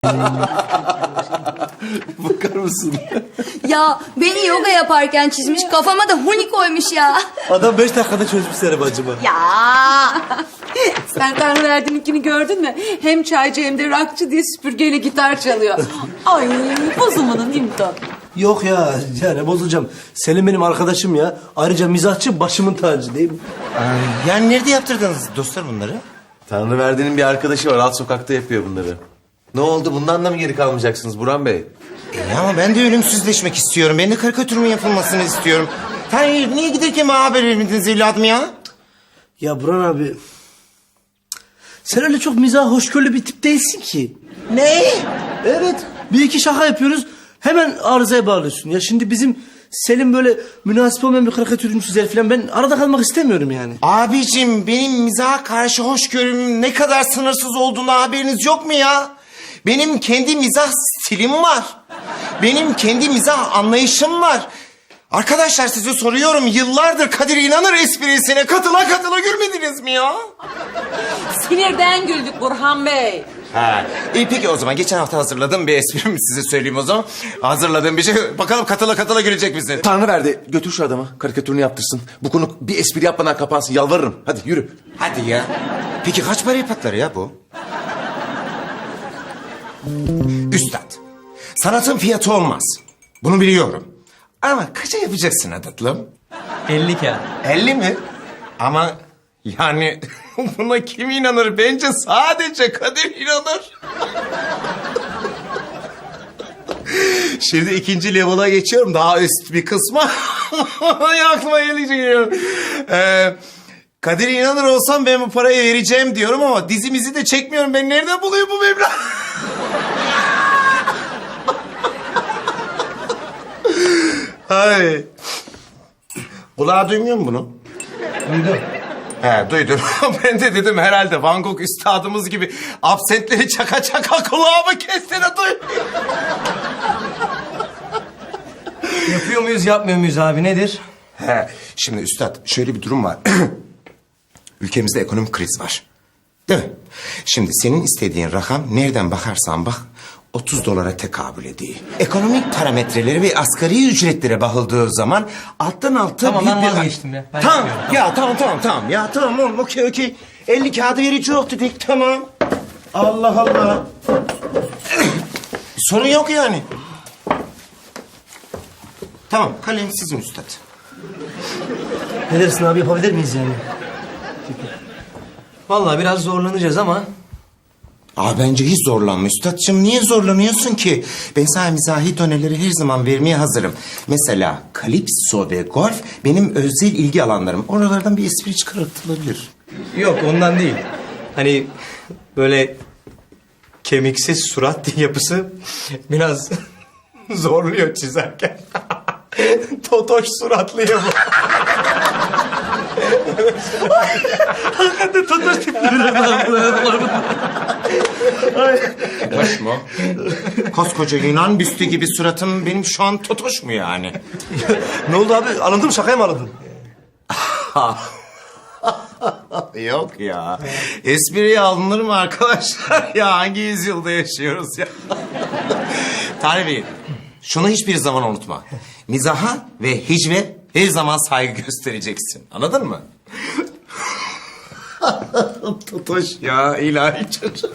Bakar mısın? Ya beni yoga yaparken çizmiş kafama da huni koymuş ya. Adam beş dakikada çözmüş seni bacıma. Ya. Sen Tanrıverdi'ninkini gördün mü? Hem çaycı hem de rockçı diye süpürgeyle gitar çalıyor. Ay bozumunun imdat. Yok ya yani bozulacağım. Selim benim arkadaşım ya. Ayrıca mizahçı başımın tacı değil mi? Yani nerede yaptırdınız dostlar bunları? Tanrıverdi'nin bir arkadaşı var. Alt sokakta yapıyor bunları. Ne oldu? Bundan da mı geri kalmayacaksınız Burhan Bey? E ama ben de ölümsüzleşmek istiyorum. Ben de karikatürümün yapılmasını istiyorum. Hayır niye giderken bana haber vermediniz evladım ya? Ya Burhan abi... Sen öyle çok mizah hoşgörülü bir tip değilsin ki. Ne? Evet. Bir iki şaka yapıyoruz. Hemen arızaya bağlıyorsun. Ya şimdi bizim Selim böyle münasip olmayan bir karikatürünü çizer falan. Ben arada kalmak istemiyorum yani. Abicim benim mizaha karşı hoşgörümün ne kadar sınırsız olduğunu haberiniz yok mu ya? Benim kendi mizah stilim var. Benim kendi mizah anlayışım var. Arkadaşlar size soruyorum yıllardır Kadir İnanır esprisine katıla katıla gülmediniz mi ya? Sinirden güldük Burhan Bey. Ha. İyi peki o zaman geçen hafta hazırladığım bir esprimi size söyleyeyim o zaman. Hazırladığım bir şey. Bakalım katıla katıla gülecek misin? Tanrıverdi. Götür şu adamı. Karikatürünü yaptırsın. Bu konu bir espri yapmadan kapansın. Yalvarırım. Hadi yürü. Hadi ya. Peki kaç paraya patlar ya bu? Üstad. Sanatın fiyatı olmaz. Bunu biliyorum. Ama kaça yapacaksın tatlım? 50 kağıt. 50 mi? Ama yani buna kim inanır? Bence sadece Kadir inanır. Şimdi ikinci level'a geçiyorum. Daha üst bir kısma. Aklıma gelecek. Ee, Kadir inanır olsam ben bu parayı vereceğim diyorum ama dizimizi de çekmiyorum. Ben nereden bulayım bu meblağ? Ay. Kulağı duymuyor mu bunu? Duydum. He duydum. ben de dedim herhalde Van Gogh üstadımız gibi absentleri çaka çaka kulağımı kestene duymuyor. Yapıyor muyuz yapmıyor muyuz abi nedir? He, şimdi üstad şöyle bir durum var. Ülkemizde ekonomik kriz var. Değil mi? Şimdi senin istediğin rakam nereden bakarsan bak 30 dolara tekabül ediyor. Ekonomik parametreleri ve asgari ücretlere bakıldığı zaman alttan alta Tamam, ben vazgeçtim ya. Ben tamam, ya tamam tamam tamam ya tamam oğlum okey okey. 50 kağıdı verici yok dedik tamam. Allah Allah. Sorun yok yani. Tamam kalem sizin üstad. Ne dersin abi yapabilir miyiz yani? Vallahi biraz zorlanacağız ama Aa bence hiç zorlanma üstadçım. Niye zorlanıyorsun ki? Ben sana mizahi doneleri her zaman vermeye hazırım. Mesela kalipso ve golf benim özel ilgi alanlarım. Oralardan bir espri çıkartılabilir. Yok ondan değil. Hani böyle kemiksiz surat yapısı biraz zorluyor çizerken. Totoş suratlı ya bu. Totoş mu? Koskoca Yunan büstü gibi suratım benim şu an totoş mu yani? ne oldu abi alındın mı şakaya mı alındın? Yok ya. Espriye alınır mı arkadaşlar? ya hangi yüzyılda yaşıyoruz ya? Tanrı Bey, şunu hiçbir zaman unutma. Mizaha ve hicve her zaman saygı göstereceksin. Anladın mı? Totoş ya ilahi çocuk.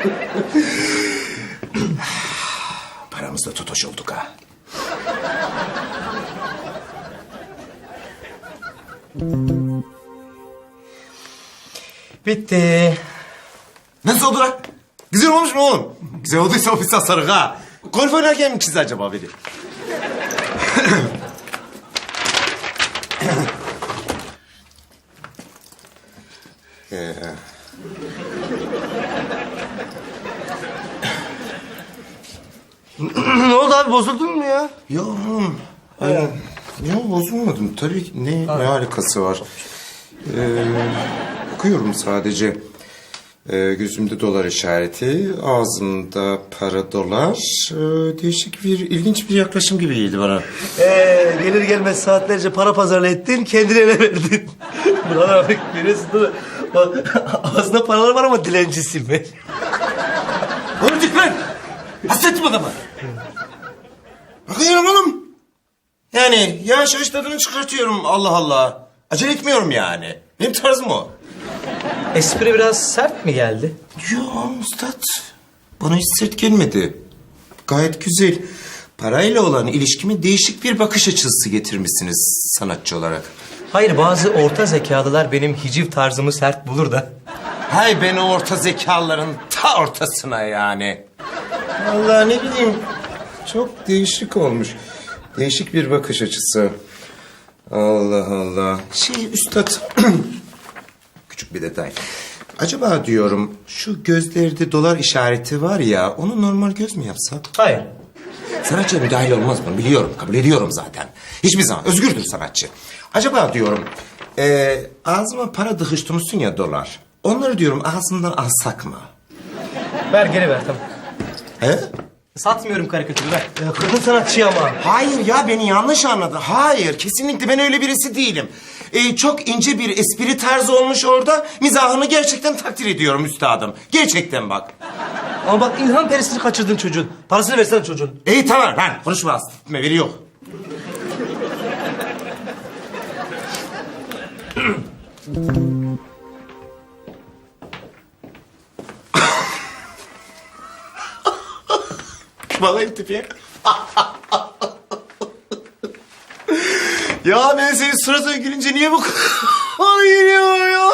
Paramızda totoş olduk ha. Bitti. Nasıl oldu lan? Güzel olmuş mu oğlum? Güzel olduysa ofis asarık ha. Golf oynarken mi çizdi acaba beni? Ee, ne oldu abi bozuldun mu ya? Yok oğlum. Ee, Yok bozulmadım. Tabii ki ne, ne alakası var? Ee, okuyorum sadece. Ee, gözümde dolar işareti, ağzımda para dolar. Ee, değişik bir, ilginç bir yaklaşım gibi geldi bana. Ee, gelir gelmez saatlerce para pazarla ettin, kendine ele verdin. Burhan abi görüyorsun değil mi? Bak, Ağzında paralar var ama dilencisin ben. Öldük lan! Hasret mi adamı? Bakıyorum oğlum. Yani yavaş yavaş tadını çıkartıyorum Allah Allah. Acele etmiyorum yani. Benim tarzım o. Espri biraz sert mi geldi? Yo üstad. Bana hiç sert gelmedi. Gayet güzel. Parayla olan ilişkime değişik bir bakış açısı getirmişsiniz sanatçı olarak. Hayır bazı orta zekalılar benim hiciv tarzımı sert bulur da. Hay ben o orta zekaların ta ortasına yani. Allah ne bileyim. Çok değişik olmuş. Değişik bir bakış açısı. Allah Allah. Şey üstad. Küçük bir detay. Acaba diyorum şu gözlerde dolar işareti var ya onu normal göz mü yapsak? Hayır. Sanatçıya müdahil olmaz mı? Biliyorum, kabul ediyorum zaten. Hiçbir zaman özgürdür sanatçı. Acaba diyorum, e, ağzıma para dıkıştırmışsın ya dolar. Onları diyorum ağzından alsak mı? Ver geri ver tamam. He? Satmıyorum karikatürü ver. Ya, kadın sanatçı ama. Hayır ya beni yanlış anladı. Hayır kesinlikle ben öyle birisi değilim. E, çok ince bir espri tarzı olmuş orada. Mizahını gerçekten takdir ediyorum üstadım. Gerçekten bak. Ama bak ilham perisini kaçırdın çocuğun. Parasını versene çocuğun. İyi tamam ben konuşma aslında. Veri yok. Bakayım tipiye. ya ben senin suratına gülünce niye bu kadar gülüyor ya?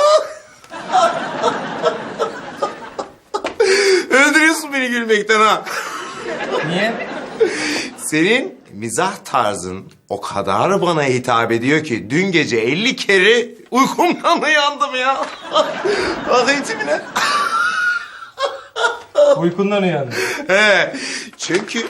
Öldürüyorsun beni gülmekten ha. Niye? Senin mizah tarzın o kadar bana hitap ediyor ki dün gece 50 kere uykumdan uyandım ya. Bakayım tipine. Uykundan uyandım. He, çünkü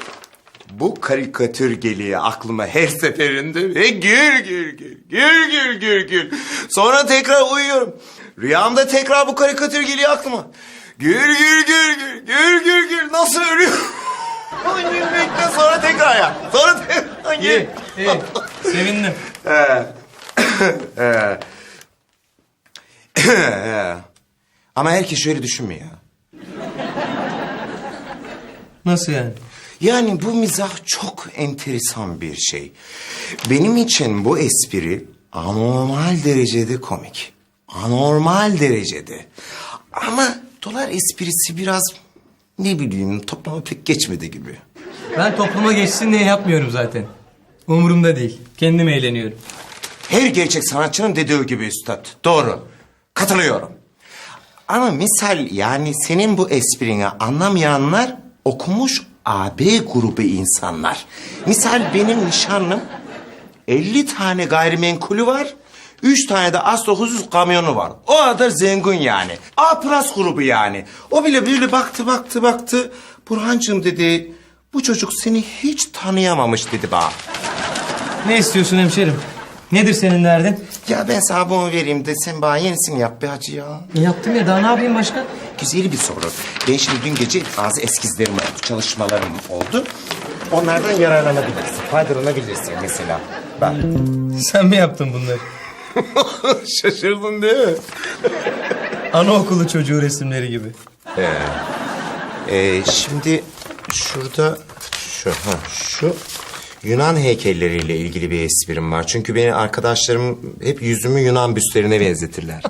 bu karikatür geliyor aklıma her seferinde ve gül gül gül gül gül gül gül. Sonra tekrar uyuyorum. Rüyamda tekrar bu karikatür geliyor aklıma. Gül gül gül gül gül gül gül nasıl ölüyor? Gülmekten sonra tekrar ya. Sonra tekrar gül. İyi, iyi. Sevindim. Ama herkes şöyle düşünmüyor. Nasıl yani? Yani bu mizah çok enteresan bir şey. Benim için bu espri anormal derecede komik. Anormal derecede. Ama dolar esprisi biraz ne bileyim toplama pek geçmedi gibi. Ben topluma geçsin diye yapmıyorum zaten. Umurumda değil. Kendim eğleniyorum. Her gerçek sanatçının dediği gibi üstad. Doğru. Katılıyorum. Ama misal yani senin bu esprini anlamayanlar okumuş AB grubu insanlar. Misal benim nişanlım 50 tane gayrimenkulü var. Üç tane de Astra husus kamyonu var. O kadar zengin yani. A plus grubu yani. O bile böyle baktı baktı baktı. Burhancığım dedi bu çocuk seni hiç tanıyamamış dedi bana. Ne istiyorsun hemşerim? Nedir senin derdin? Ya ben sana bunu vereyim de sen bana yenisini yap be hacı ya. E, yaptım ya daha ne yapayım başka? Güzel bir soru. Ben şimdi dün gece bazı eskizlerim oldu, çalışmalarım oldu. Onlardan yararlanabilirsin, faydalanabilirsin mesela. Bak. Sen mi yaptın bunları? Şaşırdın değil mi? Anaokulu çocuğu resimleri gibi. Ee, şimdi şurada şu ha şu Yunan heykelleriyle ilgili bir esprim var. Çünkü benim arkadaşlarım hep yüzümü Yunan büstlerine benzetirler.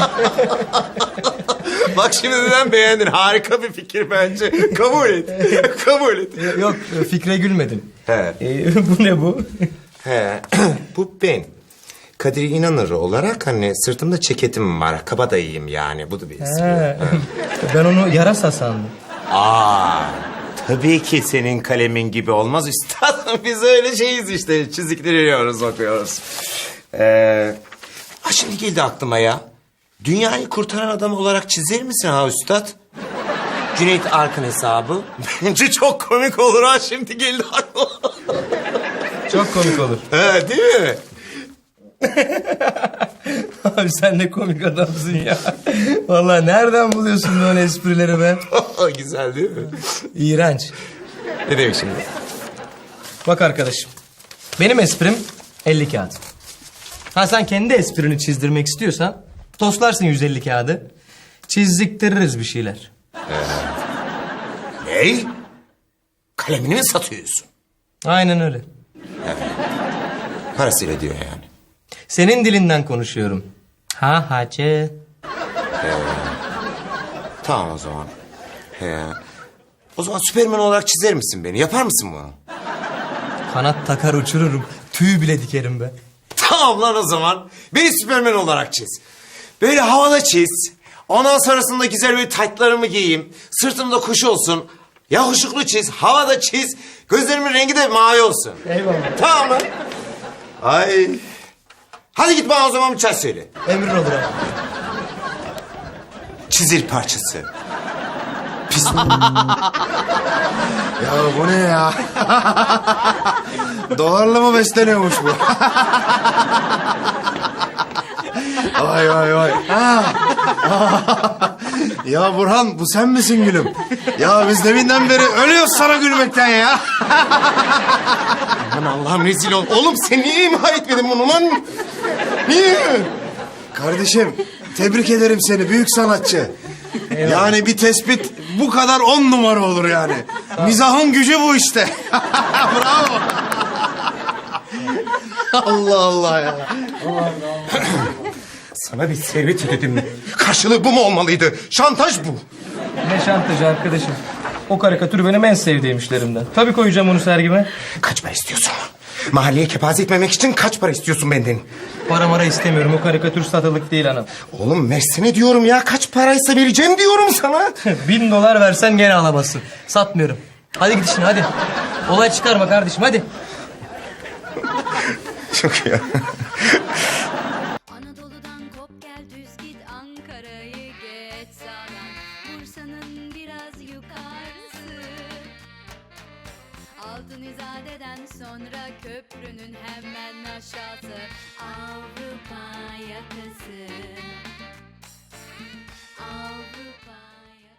Bak şimdiden beğendin. Harika bir fikir bence. Kabul et. Kabul et. Yok fikre gülmedim. He. E, bu ne bu? He, bu ben. Kadir İnanır olarak hani sırtımda ceketim var. Kabadayıyım yani. Bu da bir. He. ben onu yarasa sandım. Aa, tabii ki senin kalemin gibi olmaz üstad. Biz öyle şeyiz işte. Çizikleriyoruz, okuyoruz. Ee, ha şimdi geldi aklıma ya. Dünyayı kurtaran adam olarak çizer misin ha üstad? Cüneyt Arkın hesabı. Bence çok komik olur ha şimdi geldi aklıma. Çok komik olur. He, değil mi? Abi sen ne komik adamsın ya. Vallahi nereden buluyorsun böyle esprileri be? Güzel değil mi? İğrenç. Ne demek şimdi? Bak arkadaşım. Benim esprim 50 kağıt. Ha sen kendi esprini çizdirmek istiyorsan toslarsın 150 kağıdı. Çizdiktiririz bir şeyler. Ney? Kalemini mi satıyorsun? Aynen öyle. Parasıyla diyor yani. Senin dilinden konuşuyorum. Ha hacı. Tamam o zaman. He. O zaman Süperman olarak çizer misin beni? Yapar mısın bunu? Kanat takar uçururum. Tüy bile dikerim be. Tamam lan o zaman. Beni Süperman olarak çiz. Böyle havada çiz. Ondan sonrasında güzel böyle taytlarımı giyeyim. Sırtımda kuş olsun. Yakışıklı çiz, havada çiz. Gözlerimin rengi de mavi olsun. Eyvallah. Tamam mı? Ay. Hadi git bana o zaman bir çay söyle. Emrin olur abi. Çizir parçası. Pis. Ya bu ne ya? Dolarla mı besleniyormuş bu? vay vay vay. Ha. ya Burhan bu sen misin gülüm? Ya biz deminden beri ölüyoruz sana gülmekten ya. Aman Allah'ım rezil ol. Oğlum sen niye imha etmedin bunu lan? Niye? Kardeşim tebrik ederim seni büyük sanatçı. Yani bir tespit bu kadar on numara olur yani. Mizahın gücü bu işte. Bravo. Allah Allah ya. Sana bir servet ödedim. Karşılığı bu mu olmalıydı? Şantaj bu. Ne şantajı arkadaşım. O karikatür benim en sevdiğim işlerimden. Tabii koyacağım onu sergime. Kaç para istiyorsun? Mahalleye kepaze etmemek için kaç para istiyorsun benden? Para mara istemiyorum. O karikatür satılık değil anam. Oğlum versene diyorum ya. Kaç paraysa vereceğim diyorum sana. Bin dolar versen gene alamazsın. Satmıyorum. Hadi git işine hadi. Olay çıkarma kardeşim hadi. Çok iyi.